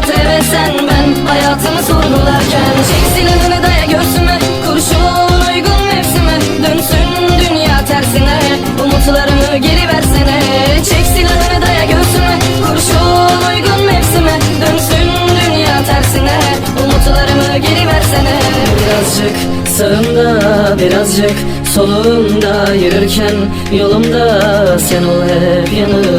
versen ben. Hayatımı sorgularken Çek silahını daya göğsüme. Kurşun uygun mevsime. Dönsün dünya tersine. Umutlarımı geri versene. Çek silahını daya göğsüme. Kurşun uygun mevsime. Dönsün dünya tersine. Umutlarımı geri versene. Birazcık sağımda birazcık solumda Yürürken yolumda sen ol hep yanımda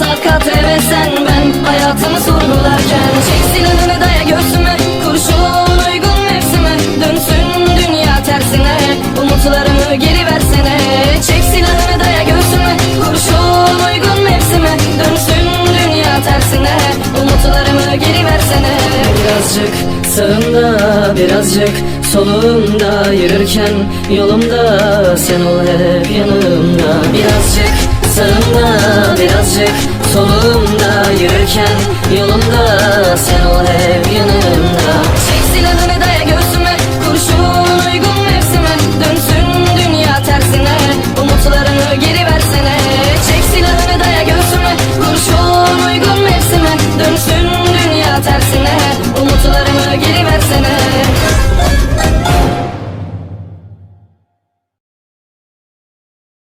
Timsah katre ve sen ben hayatımı sorgularken. Çek silahını daya göğsüme, kurşun uygun mevsime. Dönsün dünya tersine, umutlarımı geri versene. Çek silahını daya göğsüme, kurşun uygun mevsime. Dönsün dünya tersine, umutlarımı geri versene. Birazcık sağımda birazcık solumda Yürürken yolumda. Sen ol hep yanımda. Birazcık